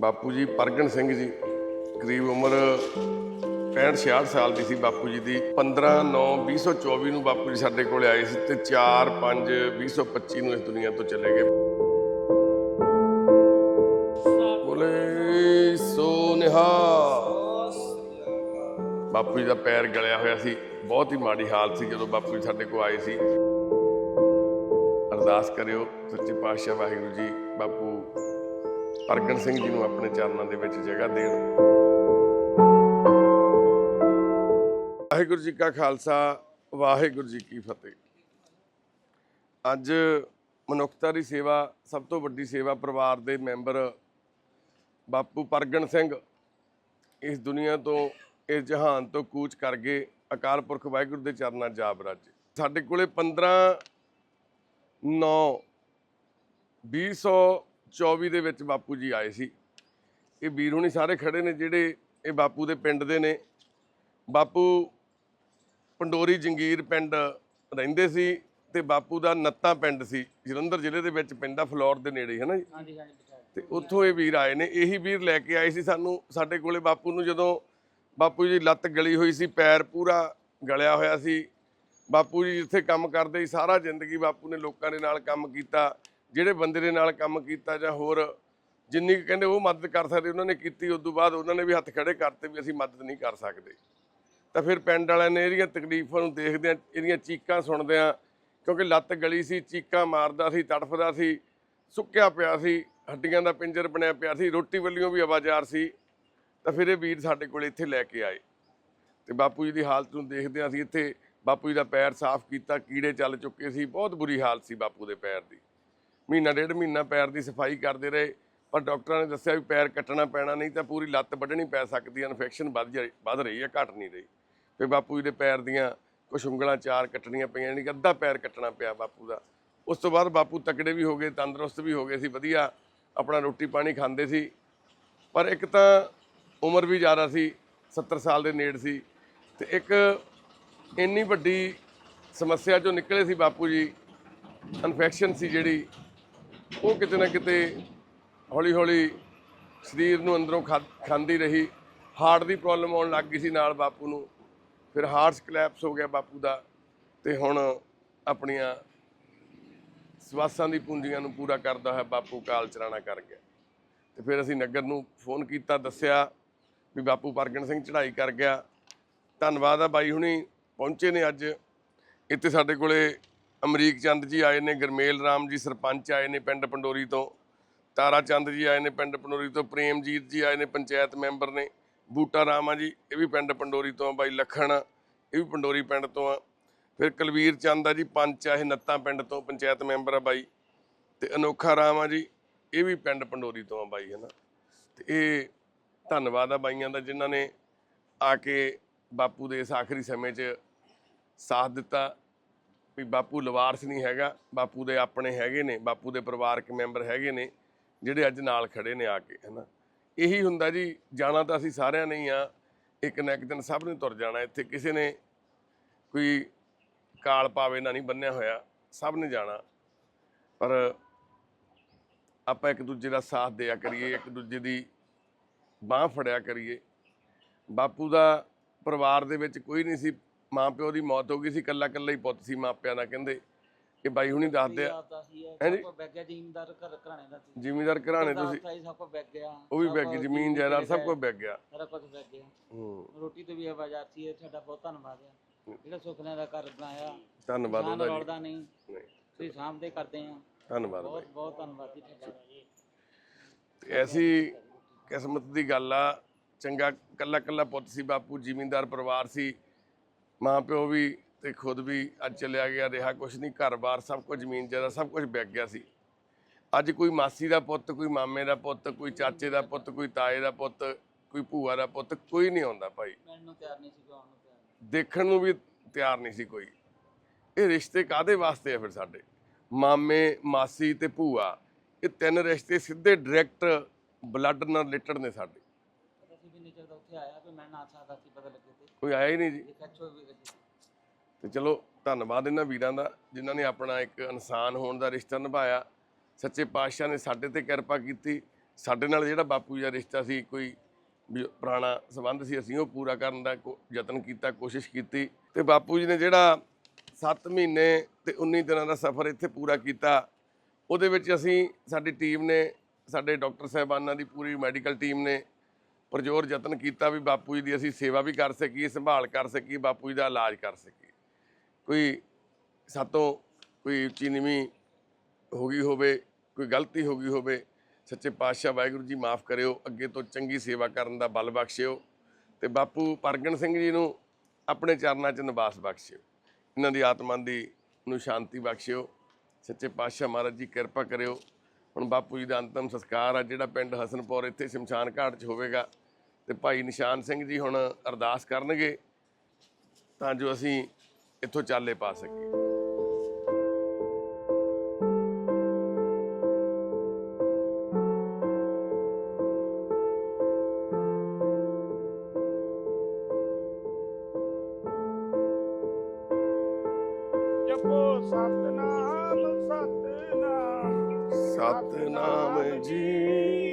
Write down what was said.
ਬਾਪੂ ਜੀ ਪਰਗਣ ਸਿੰਘ ਜੀ, ਕਰੀਬ ਉਮਰ 65 66 ਸਾਲ ਦੀ ਸੀ ਬਾਪੂ ਜੀ ਦੀ। 15 9 2024 ਨੂੰ ਬਾਪੂ ਜੀ ਸਾਡੇ ਕੋਲ ਆਏ ਸੀ ਤੇ 4 5 2025 ਨੂੰ ਇਸ ਦੁਨੀਆ ਤੋਂ ਚਲੇ ਗਏ। ਬੋਲੇ ਸੋ ਨਿਹਾ ਬਾਪੂ ਜੀ ਦਾ ਪੈਰ ਗਲਿਆ ਹੋਇਆ ਸੀ। ਬਹੁਤ ਹੀ ਮਾੜੀ ਹਾਲਤ ਸੀ ਜਦੋਂ ਬਾਪੂ ਜੀ ਸਾਡੇ ਕੋਲ ਆਏ ਸੀ। ਅਰਦਾਸ ਕਰਿਓ, ਸੱਚੇ ਪਾਤਸ਼ਾਹ ਵਾਹਿਗੁਰੂ ਜੀ, ਬਾਪੂ ਪ੍ਰਗਟ ਸਿੰਘ ਜੀ ਨੂੰ ਆਪਣੇ ਚਰਨਾਂ ਦੇ ਵਿੱਚ ਜਗ੍ਹਾ ਦੇਣ। ਵਾਹਿਗੁਰੂ ਜੀ ਕਾ ਖਾਲਸਾ, ਵਾਹਿਗੁਰੂ ਜੀ ਕੀ ਫਤਿਹ। ਅੱਜ ਮਨੁੱਖਤਾ ਦੀ ਸੇਵਾ, ਸਭ ਤੋਂ ਵੱਡੀ ਸੇਵਾ ਪਰਿਵਾਰ ਦੇ ਮੈਂਬਰ ਬਾਪੂ ਪਰਗਣ ਸਿੰਘ ਇਸ ਦੁਨੀਆ ਤੋਂ, ਇਸ ਜਹਾਨ ਤੋਂ ਕੂਚ ਕਰ ਗਏ ਅਕਾਲ ਪੁਰਖ ਵਾਹਿਗੁਰੂ ਦੇ ਚਰਨਾਂ ਜਾ ਬਰਾਜੇ ਸਾਡੇ ਕੋਲੇ 15 9 2024 ਦੇ ਵਿੱਚ ਬਾਪੂ ਜੀ ਆਏ ਸੀ। ਇਹ ਵੀਰ ਹੁਣੀ ਸਾਰੇ ਖੜੇ ਨੇ ਜਿਹੜੇ ਇਹ ਬਾਪੂ ਦੇ ਪਿੰਡ ਦੇ ਨੇ। ਬਾਪੂ ਪੰਡੋਰੀ ਜੰਗੀਰ ਪਿੰਡ ਰਹਿੰਦੇ ਸੀ ਤੇ ਬਾਪੂ ਦਾ ਨੱਤਾ ਪਿੰਡ ਸੀ। ਜਲੰਧਰ ਜ਼ਿਲ੍ਹੇ ਦੇ ਵਿੱਚ ਪੈਂਦਾ ਫਲੋਰ ਦੇ ਨੇੜੇ ਹੈ ਨਾ ਜੀ ਤੇ ਉੱਥੋਂ ਇਹ ਵੀਰ ਆਏ ਨੇ। ਇਹੀ ਵੀਰ ਲੈ ਕੇ ਆਏ ਸੀ ਸਾਨੂੰ ਸਾਡੇ ਕੋਲੇ ਬਾਪੂ ਨੂੰ ਜਦੋਂ ਬਾਪੂ ਜੀ ਲੱਤ ਗਲੀ ਹੋਈ ਸੀ ਪੈਰ ਪੂਰਾ ਗਲਿਆ ਹੋਇਆ ਸੀ। ਬਾਪੂ ਜੀ ਜਿੱਥੇ ਕੰਮ ਕਰਦੇ ਸੀ ਸਾਰਾ ਜ਼ਿੰਦਗੀ ਬਾਪੂ ਨੇ ਲੋਕਾਂ ਦੇ ਨਾਲ ਕੰਮ ਕੀਤਾ। ਜਿਹੜੇ ਬੰਦੇ ਦੇ ਨਾਲ ਕੰਮ ਕੀਤਾ ਜਾਂ ਹੋਰ ਜਿੰਨੀ ਕੁ ਕਹਿੰਦੇ ਉਹ ਮਦਦ ਕਰ ਸਕਦੇ, ਉਹਨਾਂ ਨੇ ਕੀਤੀ, ਉਸ ਤੋਂ ਬਾਅਦ ਉਹਨਾਂ ਨੇ ਵੀ ਹੱਥ ਖੜੇ ਕਰਤੇ ਵੀ ਅਸੀਂ ਮਦਦ ਨਹੀਂ ਕਰ ਸਕਦੇ। ਤਾਂ ਫਿਰ ਪਿੰਡ ਵਾਲਿਆਂ ਨੇ ਇਹਦੀਆਂ ਤਕਲੀਫਾਂ ਨੂੰ ਦੇਖਦਿਆਂ, ਇਹਦੀਆਂ ਚੀਕਾਂ ਸੁਣਦਿਆਂ, ਕਿਉਂਕਿ ਲੱਤ ਗਲੀ ਸੀ, ਚੀਕਾਂ ਮਾਰਦਾ ਸੀ, ਤੜਫਦਾ ਸੀ, ਸੁੱਕਿਆ ਪਿਆ ਸੀ, ਹੱਡੀਆਂ ਦਾ ਪਿੰਜਰ ਬਣਿਆ ਪਿਆ ਸੀ, ਰੋਟੀ ਵੱਲਿਓਂ ਵੀ ਆਵਾਜ਼ਾਰ ਸੀ। ਤਾਂ ਫਿਰ ਇਹ ਵੀਰ ਸਾਡੇ ਕੋਲ ਇੱਥੇ ਲੈ ਕੇ ਆਏ। ਤੇ ਬਾਪੂ ਜੀ ਦੀ ਹਾਲਤ ਨੂੰ ਦੇਖਦਿਆਂ ਅਸੀਂ ਇੱਥੇ ਬਾਪੂ ਜੀ ਦਾ ਪੈਰ ਸਾਫ਼ ਕੀਤਾ, ਕੀੜੇ ਚੱਲ ਚੁੱਕੇ ਸੀ, ਬਹੁਤ ਬੁਰੀ ਹਾਲਤ ਸੀ ਬਾਪੂ ਦੇ ਪੈਰ ਦੀ। ਮਹੀਨਾ ਡੇਢ ਮਹੀਨਾ ਪੈਰ ਦੀ ਸਫ਼ਾਈ ਕਰਦੇ ਰਹੇ, ਪਰ ਡਾਕਟਰਾਂ ਨੇ ਦੱਸਿਆ ਵੀ ਪੈਰ ਕੱਟਣਾ ਪੈਣਾ ਨਹੀਂ ਤਾਂ ਪੂਰੀ ਲੱਤ ਵੱਢਣੀ ਪੈ ਸਕਦੀ ਹੈ ਇਨਫੈਕਸ਼ਨ ਵੱਧ ਜਾਈ ਵੱਧ ਰਹੀ ਹੈ, ਘਟ ਨਹੀਂ ਰਹੀ। ਫਿਰ ਬਾਪੂ ਜੀ ਦੇ ਪੈਰ ਦੀਆਂ ਕੁਛ ਉਂਗਲਾਂ ਚਾਰ ਕੱਟਣੀਆਂ ਪਈਆਂ ਨਹੀਂ ਅੱਧਾ ਪੈਰ ਕੱਟਣਾ ਪਿਆ ਬਾਪੂ ਦਾ। ਉਸ ਤੋਂ ਬਾਅਦ ਬਾਪੂ ਤਕੜੇ ਵੀ ਹੋ ਗਏ, ਤੰਦਰੁਸਤ ਵੀ ਹੋ ਗਏ ਸੀ, ਵਧੀਆ ਆਪਣਾ ਰੋਟੀ ਪਾਣੀ ਖਾਂਦੇ ਸੀ। ਪਰ ਇੱਕ ਤਾਂ ਉਮਰ ਵੀ ਜ਼ਿਆਦਾ ਸੀ 70 ਸਾਲ ਦੇ ਨੇੜ ਸੀ, ਤੇ ਇੱਕ ਇੰਨੀ ਵੱਡੀ ਸਮੱਸਿਆ ਚੋਂ ਨਿਕਲੇ ਸੀ ਬਾਪੂ ਜੀ ਇਨਫੈਕਸ਼ਨ ਸੀ ਜਿਹੜੀ ਉਹ ਕਿਤੇ ਨਾ ਕਿਤੇ ਹੌਲੀ ਹੌਲੀ ਸਰੀਰ ਨੂੰ ਅੰਦਰੋਂ ਖਾ- ਖਾਂਦੀ ਰਹੀ। ਹਾਰਟ ਦੀ ਪ੍ਰੋਬਲਮ ਆਉਣ ਲੱਗ ਗਈ ਸੀ ਨਾਲ ਬਾਪੂ ਨੂੰ। ਫਿਰ ਹਾਰਟ ਕਲੈਪਸ ਹੋ ਗਿਆ ਬਾਪੂ ਦਾ ਤੇ ਹੁਣ ਆਪਣੀਆਂ ਸਵਾਸਾਂ ਦੀ ਪੂੰਜੀਆਂ ਨੂੰ ਪੂਰਾ ਕਰਦਾ ਹੋਇਆ ਬਾਪੂ ਕਾਲ ਚਲਾਣਾ ਕਰ ਗਿਆ। ਤੇ ਫਿਰ ਅਸੀਂ ਨਗਰ ਨੂੰ ਫੋਨ ਕੀਤਾ, ਦੱਸਿਆ ਵੀ ਬਾਪੂ ਪਰਗਣ ਸਿੰਘ ਚੜ੍ਹਾਈ ਕਰ ਗਿਆ। ਧੰਨਵਾਦ ਆ ਬਾਈ ਹੁਣੀ, ਪਹੁੰਚੇ ਨੇ ਅੱਜ। ਇੱਥੇ ਸਾਡੇ ਕੋਲੇ ਅਮਰੀਕ ਚੰਦ ਜੀ ਆਏ ਨੇ, ਗਰਮੇਲ ਰਾਮ ਜੀ ਸਰਪੰਚ ਆਏ ਨੇ ਪਿੰਡ ਪੰਡੋਰੀ ਤੋਂ, ਤਾਰਾ ਚੰਦ ਜੀ ਆਏ ਨੇ ਪਿੰਡ ਪੰਡੋਰੀ ਤੋਂ, ਪ੍ਰੇਮਜੀਤ ਜੀ ਆਏ ਨੇ ਪੰਚਾਇਤ ਮੈਂਬਰ ਨੇ, ਬੂਟਾ ਰਾਮ ਆ ਜੀ, ਇਹ ਵੀ ਪਿੰਡ ਪੰਡੋਰੀ ਤੋਂ ਆ ਬਾਈ ਲਖਣ, ਇਹ ਵੀ ਪੰਡੋਰੀ ਪਿੰਡ ਤੋਂ ਆ। ਫਿਰ ਕੁਲਵੀਰ ਚੰਦ ਆ ਜੀ, ਪੰਚ ਆ, ਇਹ ਨੱਤਾ ਪਿੰਡ ਤੋਂ, ਪੰਚਾਇਤ ਮੈਂਬਰ ਆ ਬਾਈ। ਤੇ ਅਨੋਖਾ ਰਾਮ ਆ ਜੀ, ਇਹ ਵੀ ਪਿੰਡ ਪੰਡੋਰੀ ਤੋਂ ਆ ਬਾਈ ਹੈ ਨਾ ਤੇ ਇਹ ਧੰਨਵਾਦ ਆ ਬਾਈਆਂ ਦਾ ਜਿਨ੍ਹਾਂ ਨੇ ਆ ਕੇ ਬਾਪੂ ਦੇ ਇਸ ਆਖਰੀ ਸਮੇਂ 'ਚ ਸਾਥ ਦਿੱਤਾ। ਵੀ ਬਾਪੂ ਲਵਾਰਸ ਨਹੀਂ ਹੈਗਾ, ਬਾਪੂ ਦੇ ਆਪਣੇ ਹੈਗੇ ਨੇ, ਬਾਪੂ ਦੇ ਪਰਿਵਾਰਕ ਮੈਂਬਰ ਹੈਗੇ ਨੇ, ਜਿਹੜੇ ਅੱਜ ਨਾਲ ਖੜੇ ਨੇ ਆ ਕੇ, ਹੈਨਾ। ਇਹੀ ਹੁੰਦਾ ਜੀ, ਜਾਣਾ ਤਾਂ ਅਸੀਂ ਸਾਰਿਆਂ ਨੇ ਹੀ ਆ, ਇੱਕ ਨਾ ਇੱਕ ਦਿਨ ਸਭ ਨੇ ਤੁਰ ਜਾਣਾ, ਇੱਥੇ ਕਿਸੇ ਨੇ ਕੋਈ ਕਾਲ ਪਾਵੇ ਨਾ ਨਹੀਂ ਬੰਨਿਆ ਹੋਇਆ, ਸਭ ਨੇ ਜਾਣਾ। ਪਰ ਆਪਾਂ ਇੱਕ ਦੂਜੇ ਦਾ ਸਾਥ ਦਿਆ ਕਰੀਏ, ਇੱਕ ਦੂਜੇ ਦੀ ਬਾਹ ਫੜਿਆ ਕਰੀਏ। ਬਾਪੂ ਦਾ ਪਰਿਵਾਰ ਦੇ ਵਿੱਚ ਕੋਈ ਨਹੀਂ ਸੀ ਮਾਂ ਪਿਓ ਦੀ ਮੌਤ ਹੋ ਗਈ ਸੀ ਕੱਲਾ ਕੱਲਾ ਹੀ ਪੁੱਤ ਸੀ ਮਾਪਿਆਂ ਦਾ ਕਹਿੰਦੇ ਇਹ ਬਾਈ ਹੁਣੀ ਦੱਸਦੇ ਆ। ਆਪਦਾ ਸੀ ਇਹ ਹੈਂਜੀ? ਸਭ ਕੋ ਬੈਗ ਗਿਆ ਜ਼ਿਮੀਂਦਾਰ ਘਰ ਘਰਾਣੇ ਦਾ ਸੀ। ਜ਼ਿਮੀਂਦਾਰ ਘਰਾਣੇ ਤੁਸੀਂ ਤੁਸੀਂ ਸਭ ਕੋ ਬੈਗ ਗਿਆ। ਉਹ ਵੀ ਕੁਛ ਜ਼ਮੀਨ ਜਾਇਦਾਦ ਸਭ ਕੁਝ ਬੈਗ ਗਿਆ। ਸਾਰਾ ਕੁਝ ਬੈਗ ਗਿਆ। ਹੂੰ। ਰੋਟੀ ਤੇ ਵੀ ਆਵਾਜ਼ਾਰ ਸੀ ਇਹ ਤੁਹਾਡਾ ਬਹੁਤ ਧੰਨਵਾਦ ਹੈ। ਜਿਹੜਾ ਸੁਖਨੇ ਦਾ ਘਰ ਬਣਾਇਆ ਧੰਨਵਾਦ ਉਹਦਾ ਜੀ। ਨਹੀਂ। ਨਹੀਂ, ਤੁਸੀਂ ਸਾਹਮਣੇ ਕਰਦੇ ਆ। ਧੰਨਵਾਦ ਬਾਈ। ਬਹੁਤ ਬਹੁਤ ਧੰਨਵਾਦ ਜੀ ਤੁਹਾਡਾ। ਤੇ ਐਸੀ ਕਿਸਮਤ ਦੀ ਗੱਲ ਆ ਚੰਗਾ ਕੱਲਾ ਕੱਲਾ ਪੁੱਤ ਸੀ ਬਾਪੂ ਜ਼ਿਮੀਂਦਾਰ ਪਰਿਵਾਰ ਸੀ। ਮਾਂ ਪਿਓ ਵੀ ਤੇ ਖੁਦ ਵੀ ਅੱਜ ਚਲਿਆ ਗਿਆ ਰਿਹਾ ਕੁਛ ਨਹੀਂ ਘਰ-ਬਾਰ ਸਭ ਕੁਝ ਜ਼ਮੀਨ ਜਾਇਦਾਦ ਸਭ ਕੁਝ ਵਿਕ ਗਿਆ ਸੀ। ਅੱਜ ਕੋਈ ਮਾਸੀ ਦਾ ਪੁੱਤ ਕੋਈ ਮਾਮੇ ਦਾ ਪੁੱਤ ਕੋਈ ਚਾਚੇ ਦਾ ਪੁੱਤ ਕੋਈ ਤਾਏ ਦਾ ਪੁੱਤ ਕੋਈ ਭੂਆ ਦਾ ਪੁੱਤ ਕੋਈ ਨਹੀਂ ਆਉਂਦਾ ਭਾਈ। ਮਿਲਣ ਨੂੰ ਤਿਆਰ ਨਹੀਂ ਸੀ ਕੋਈ ਆਉਣ ਨੂੰ ਤਿਆਰ ਨਹੀਂ। ਦੇਖਣ ਨੂੰ ਵੀ ਤਿਆਰ ਨਹੀਂ ਸੀ ਕੋਈ। ਇਹ ਰਿਸ਼ਤੇ ਕਾਦੇ ਵਾਸਤੇ ਆ ਫਿਰ ਸਾਡੇ? ਮਾਮੇ ਮਾਸੀ ਤੇ ਭੂਆ ਇਹ ਤਿੰਨ ਰਿਸ਼ਤੇ ਸਿੱਧੇ ਡਾਇਰੈਕਟ ਬਲੱਡ ਨਾਲ ਰਿਲੇਟਡ ਨੇ ਸਾਡੇ। ਪਰ ਅਸੀਂ ਵੀ ਨਹੀਂ ਚੱਲਦਾ ਉੱਥੇ ਆਇਆ ਵੀ ਮੈਂ ਨਾ ਸਕਦਾ ਸੀ ਪਤਾ ਲੱਗੇ ਤੇ। ਕੋਈ ਆਇਆ ਹੀ ਨਹੀਂ ਜੀ। ਵੀ ਗੱਡੀ ਤੇ ਚਲੋ ਧੰਨਵਾਦ ਇਹਨਾਂ ਵੀਰਾਂ ਦਾ ਜਿਨ੍ਹਾਂ ਨੇ ਆਪਣਾ ਇੱਕ ਇਨਸਾਨ ਹੋਣ ਦਾ ਰਿਸ਼ਤਾ ਨਿਭਾਇਆ। ਸੱਚੇ ਪਾਤਸ਼ਾਹ ਨੇ ਸਾਡੇ ਤੇ ਕਿਰਪਾ ਕੀਤੀ। ਸਾਡੇ ਨਾਲ ਜਿਹੜਾ ਬਾਪੂ ਜੀ ਦਾ ਰਿਸ਼ਤਾ ਸੀ ਕੋਈ ਪੁਰਾਣਾ ਸੰਬੰਧ ਸੀ ਅਸੀਂ ਉਹ ਪੂਰਾ ਕਰਨ ਦਾ ਯਤਨ ਕੀਤਾ ਕੋਸ਼ਿਸ਼ ਕੀਤੀ। ਤੇ ਬਾਪੂ ਜੀ ਨੇ ਜਿਹੜਾ 7 ਮਹੀਨੇ ਤੇ 19 ਦਿਨਾਂ ਦਾ ਸਫ਼ਰ ਇੱਥੇ ਪੂਰਾ ਕੀਤਾ ਉਹਦੇ ਵਿੱਚ ਅਸੀਂ ਸਾਡੀ ਟੀਮ ਨੇ ਸਾਡੇ ਡਾਕਟਰ ਸਾਹਿਬਾਨਾਂ ਦੀ ਪੂਰੀ ਮੈਡੀਕਲ ਟੀਮ ਨੇ ਪਰਜ਼ੋਰ ਯਤਨ ਕੀਤਾ ਵੀ ਬਾਪੂ ਜੀ ਦੀ ਅਸੀਂ ਸੇਵਾ ਵੀ ਕਰ ਸਕੀਏ, ਸੰਭਾਲ ਕਰ ਸਕੀਏ, ਬਾਪੂ ਜੀ ਦਾ ਇਲਾਜ ਕਰ ਸਕੀਏ। ਕੋਈ ਸਾਤੋਂ ਕੋਈ ਉੱਚੀ ਨੀਵੀਂ ਹੋ ਗਈ ਹੋਵੇ, ਕੋਈ ਗਲਤੀ ਹੋ ਗਈ ਹੋਵੇ, ਸੱਚੇ ਪਾਤਸ਼ਾਹ ਵਾਹਿਗੁਰੂ ਜੀ ਮਾਫ ਕਰਿਓ, ਅੱਗੇ ਤੋਂ ਚੰਗੀ ਸੇਵਾ ਕਰਨ ਦਾ ਬਲ ਬਖਸ਼ਿਓ ਤੇ ਬਾਪੂ ਪਰਗਣ ਸਿੰਘ ਜੀ ਨੂੰ ਆਪਣੇ ਚਰਨਾਂ 'ਚ ਨਿਵਾਸ ਬਖਸ਼ਿਓ। ਇਹਨਾਂ ਦੀ ਆਤਮਾ ਦੀ ਨੂੰ ਸ਼ਾਂਤੀ ਬਖਸ਼ਿਓ। ਸੱਚੇ ਪਾਤਸ਼ਾਹ ਮਹਾਰਾਜ ਜੀ ਕਿਰਪਾ ਕਰਿਓ। ਹੁਣ ਬਾਪੂ ਜੀ ਦਾ ਅੰਤਮ ਸੰਸਕਾਰ ਆ, ਜਿਹੜਾ ਪਿੰਡ ਹਸਨਪੁਰ ਇੱਥੇ ਸ਼ਮਸ਼ਾਨ ਘਾਟ 'ਚ ਹੋਵੇਗਾ। ਤੇ ਭਾਈ ਨਿਸ਼ਾਨ ਸਿੰਘ ਜੀ ਹੁਣ ਅਰਦਾਸ ਕਰਨਗੇ ਤਾਂ ਜੋ ਅਸੀਂ ਇੱਥੋਂ ਚਾਲੇ ਪਾ ਸਕੀਏ। ਸਤਨਾਮ। ਸਤਨਾਮ ਜੀ।